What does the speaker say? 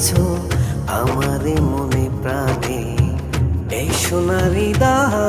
আছো আমারে মনে প্রাণে এই সোনারি দাহা